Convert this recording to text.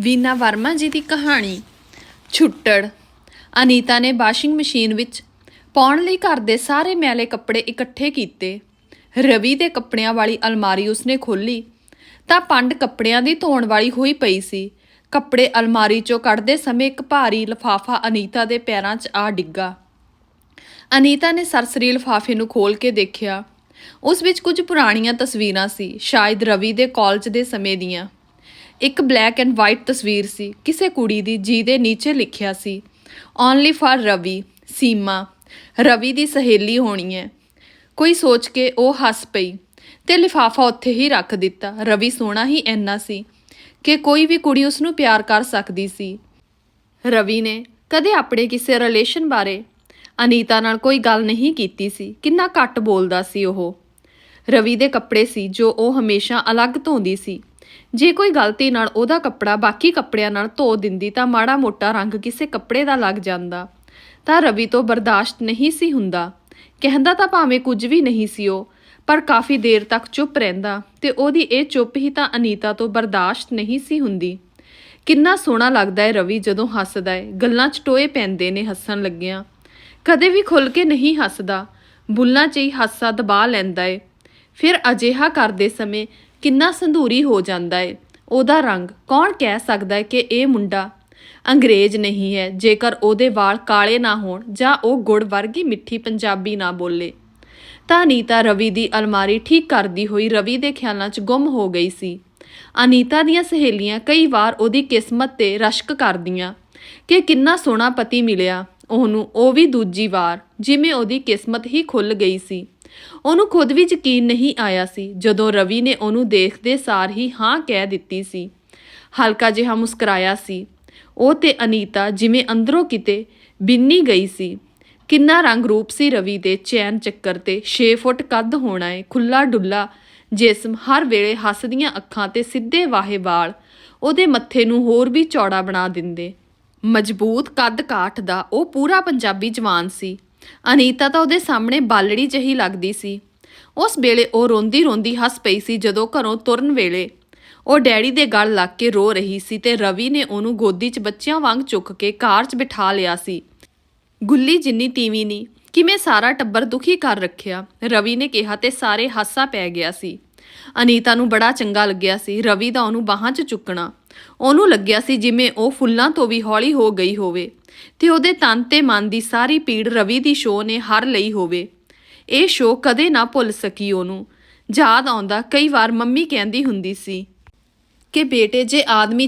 ਵੀਨਾ ਵਰਮਾ ਜੀ ਦੀ ਕਹਾਣੀ। ਛੁੱਟੜ। ਅਨੀਤਾ ਨੇ ਵਾਸ਼ਿੰਗ ਮਸ਼ੀਨ ਵਿੱਚ ਪਾਉਣ ਲਈ ਘਰ ਦੇ ਸਾਰੇ ਮੈਲੇ ਕੱਪੜੇ ਇਕੱਠੇ ਕੀਤੇ। ਰਵੀ ਦੇ ਕੱਪੜਿਆਂ ਵਾਲੀ ਅਲਮਾਰੀ ਉਸਨੇ ਖੋਲੀ ਤਾਂ ਪੰਡ ਕੱਪੜਿਆਂ ਦੀ ਧੋਣ ਵਾਲੀ ਹੋਈ ਪਈ ਸੀ। ਕੱਪੜੇ ਅਲਮਾਰੀ ਚੋਂ ਕੱਢਦੇ ਸਮੇਂ ਇੱਕ ਭਾਰੀ ਲਫਾਫਾ ਅਨੀਤਾ ਦੇ ਪੈਰਾਂ 'ਚ ਆ ਡਿੱਗਾ। ਅਨੀਤਾ ਨੇ ਸਰਸਰੀ ਲਿਫਾਫੇ ਨੂੰ ਖੋਲ ਕੇ ਦੇਖਿਆ। ਉਸ ਵਿੱਚ ਕੁਝ ਪੁਰਾਣੀਆਂ ਤਸਵੀਰਾਂ ਸੀ, ਸ਼ਾਇਦ ਰਵੀ ਦੇ ਕਾਲਜ ਦੇ ਸਮੇਂ ਦੀਆਂ। ਇੱਕ ਬਲੈਕ ਐਂਡ ਵਾਈਟ ਤਸਵੀਰ ਸੀ, ਕਿਸੇ ਕੁੜੀ ਦੀ ਜਿਹਦੇ ਨੀਚੇ ਲਿਖਿਆ ਸੀ ਓਨਲੀ ਫਾਰ ਰਵੀ, ਸੀਮਾ, ਰਵੀ ਦੀ ਸਹੇਲੀ ਹੋਣੀ ਹੈ ਕੋਈ ਸੋਚ ਕੇ ਉਹ ਹੱਸ ਪਈ ਤੇ ਲਿਫਾਫਾ ਉੱਥੇ ਹੀ ਰੱਖ ਦਿੱਤਾ। ਰਵੀ ਸੋਹਣਾ ਹੀ ਇੰਨਾ ਸੀ ਕਿ ਕੋਈ ਵੀ ਕੁੜੀ ਉਸ ਨੂੰ ਪਿਆਰ ਕਰ ਸਕਦੀ ਸੀ। ਰਵੀ ਨੇ ਕਦੇ ਆਪਣੇ ਕਿਸੇ ਰਿਲੇਸ਼ਨ ਬਾਰੇ ਅਨੀਤਾ ਨਾਲ ਕੋਈ ਗੱਲ ਨਹੀਂ ਕੀਤੀ ਸੀ। ਕਿੰਨਾ ਘੱਟ ਬੋਲਦਾ ਸੀ ਉਹ। ਰਵੀ ਦੇ ਕੱਪੜੇ ਸੀ ਜੋ ਉਹ ਹਮੇਸ਼ਾ ਅਲੱਗ ਧੋਂਦੀ ਸੀ। ਜੇ ਕੋਈ ਗਲਤੀ ਨਾਲ ਉਹਦਾ ਕੱਪੜਾ ਬਾਕੀ ਕੱਪੜਿਆਂ ਨਾਲ ਧੋ ਦਿੰਦੀ ਤਾਂ ਮਾੜਾ ਮੋਟਾ ਰੰਗ ਕਿਸੇ ਕੱਪੜੇ ਦਾ ਲੱਗ ਜਾਂਦਾ। ਤਾਂ ਰਵੀ ਤੋਂ ਬਰਦਾਸ਼ਤ ਨਹੀਂ ਸੀ ਹੁੰਦਾ। ਕਹਿੰਦਾ ਤਾਂ ਭਾਵੇਂ ਕੁਝ ਵੀ ਨਹੀਂ ਸੀ ਉਹ, ਪਰ ਕਾਫੀ ਦੇਰ ਤੱਕ ਚੁੱਪ ਰਹਿੰਦਾ ਤੇ ਉਹਦੀ ਇਹ ਚੁੱਪ ਹੀ ਤਾਂ ਅਨੀਤਾ ਤੋਂ ਬਰਦਾਸ਼ਤ ਨਹੀਂ ਸੀ ਹੁੰਦੀ। ਕਿੰਨਾ ਸੋਹਣਾ ਲੱਗਦਾ ਹੈ ਰਵੀ ਜਦੋਂ ਹੱਸਦਾ ਹੈ। ਗੱਲਾਂ 'ਚ ਟੋਏ ਪੈਂਦੇ ਨੇ, ਹੱਸਣ ਲੱਗਿਆਂ। ਕਦੇ ਵੀ ਖੁੱਲ ਕੇ ਨਹੀਂ ਹੱਸਦਾ। ਬੁੱਲਾਂ 'ਚ ਹੀ ਹਾਸਾ ਦਬਾ ਲੈਂਦਾ ਏ ਫਿਰ ਅਜਿਹਾ ਕਰਦੇ ਸਮੇਂ ਕਿੰਨਾ ਸੰਧੂਰੀ ਹੋ ਜਾਂਦਾ ਏ। ਉਹਦਾ ਰੰਗ ਕੌਣ ਕਹਿ ਸਕਦਾ ਹੈ ਕਿ ਇਹ ਮੁੰਡਾ ਅੰਗਰੇਜ਼ ਨਹੀਂ ਹੈ, ਜੇਕਰ ਉਹਦੇ ਵਾਲ ਕਾਲੇ ਨਾ ਹੋਣ ਜਾਂ ਉਹ ਗੁੜ ਵਰਗੀ ਮਿੱਠੀ ਪੰਜਾਬੀ ਨਾ ਬੋਲੇ। ਤਾਂ ਅਨੀਤਾ ਰਵੀ ਦੀ ਅਲਮਾਰੀ ਠੀਕ ਕਰਦੀ ਹੋਈ ਰਵੀ ਦੇ ਖਿਆਲਾਂ 'ਚ ਗੁੰਮ ਹੋ ਗਈ ਸੀ। ਅਨੀਤਾ ਦੀਆਂ ਸਹੇਲੀਆਂ ਕਈ ਵਾਰ ਉਹਦੀ ਕਿਸਮਤ ਤੇ ਰਸ਼ਕ ਕਰਦੀਆਂ ਕਿ ਕਿੰਨਾ ਸੋਹਣਾ ਪਤੀ ਮਿਲਿਆ। ਉਹਨੂੰ ਉਹ ਵੀ ਦੂਜੀ ਵਾਰ, ਜਿਵੇਂ ਉਹਦੀ ਕਿਸਮਤ ਹੀ ਖੁੱਲ ਗਈ ਸੀ। ਉਹਨੂੰ ਖੁਦ ਵੀ ਯਕੀਨ ਨਹੀਂ ਆਇਆ ਸੀ, ਜਦੋਂ ਰਵੀ ਨੇ ਉਹਨੂੰ ਦੇਖਦੇ ਸਾਰ ਹੀ ਹਾਂ ਕਹਿ ਦਿੱਤੀ ਸੀ। ਹਲਕਾ ਜਿਹਾ ਮੁਸਕਰਾਇਆ ਸੀ। ਉਹ ਤੇ ਅਨੀਤਾ ਜਿਵੇਂ ਅੰਦਰੋਂ ਕਿਤੇ ਬਿੰਨੀ ਗਈ ਸੀ। ਕਿੰਨਾ ਰੰਗ ਰੂਪ ਸੀ ਰਵੀ ਦੇ ਚੈਨ ਚੱਕਰ ਤੇ 6 ਫੁੱਟ ਕੱਦ ਹੋਣਾ ਏ ਖੁੱਲਾ ਡੁੱਲਾ ਜਿਸਮ ਹਰ ਵੇਲੇ ਹੱਸਦੀਆਂ ਅੱਖਾਂ ਤੇ ਸਿੱਧੇ ਵਾਹੇ ਵਾਲ, ਉਹਦੇ ਮੱਥੇ ਨੂੰ ਹੋਰ ਵੀ ਚੌੜਾ ਬਣਾ ਦਿੰਦੇ। ਮਜ਼ਬੂਤ ਕੱਦ ਕਾਠ ਦਾ ਉਹ ਪੂਰਾ ਪੰਜਾਬੀ ਜਵਾਨ ਸੀ। ਅਨੀਤਾ ਤਾਂ ਉਹਦੇ ਸਾਹਮਣੇ ਬਾਲੜੀ ਜਹੀ ਲੱਗਦੀ ਸੀ। ਉਸ ਵੇਲੇ ਉਹ ਰੋਂਦੀ ਰੋਂਦੀ ਹੱਸ ਪਈ ਸੀ ਜਦੋਂ ਘਰੋਂ ਤੁਰਨ ਵੇਲੇ ਉਹ ਡੈਡੀ ਦੇ ਗਲ ਲੱਗ ਕੇ ਰੋ ਰਹੀ ਸੀ ਤੇ ਰਵੀ ਨੇ ਉਹਨੂੰ ਗੋਦੀ 'ਚ ਬੱਚਿਆਂ ਵਾਂਗ ਚੁੱਕ ਕੇ ਕਾਰ 'ਚ ਬਿਠਾ ਲਿਆ ਸੀ। ਗੁੱਲੀ ਜਿੰਨੀ ਤੀਵੀਂ ਨਹੀਂ ਕਿਵੇਂ ਸਾਰਾ ਟੱਬਰ ਦੁਖੀ ਕਰ ਰੱਖਿਆ, ਰਵੀ ਨੇ ਕਿਹਾ ਤੇ ਸਾਰੇ ਹਾਸਾ ਪੈ ਗਿਆ ਸੀ। ਅਨੀਤਾ ਨੂੰ ਬੜਾ ਚੰਗਾ ਲੱਗਿਆ ਸੀ, ਰਵੀ ਦਾ ਉਹਨੂੰ ਬਾਹਾਂ 'ਚ ਚੁੱਕਣਾ। ਉਹਨੂੰ ਲੱਗਿਆ ਸੀ ਜਿਵੇਂ ਉਹ ਫੁੱਲਾਂ ਤੋਂ ਵੀ ਹੌਲੀ ਹੋ ਗਈ ਹੋਵੇ ਤੇ ਉਹਦੇ ਤਨ ਤੇ ਮਨ ਦੀ ਸਾਰੀ ਪੀੜ ਰਵੀ ਦੀ ਸ਼ੋਅ ਨੇ ਹਰ ਲਈ ਹੋਵੇ। ਇਹ ਸ਼ੋਅ ਕਦੇ ਨਾ ਭੁੱਲ ਸਕੀ ਉਹਨੂੰ। ਯਾਦ ਆਉਂਦਾ ਕਈ ਵਾਰ ਮੰਮੀ ਕਹਿੰਦੀ ਹੁੰਦੀ ਸੀ ਕਿ ਬੇਟੇ ਜੇ ਆਦਮੀ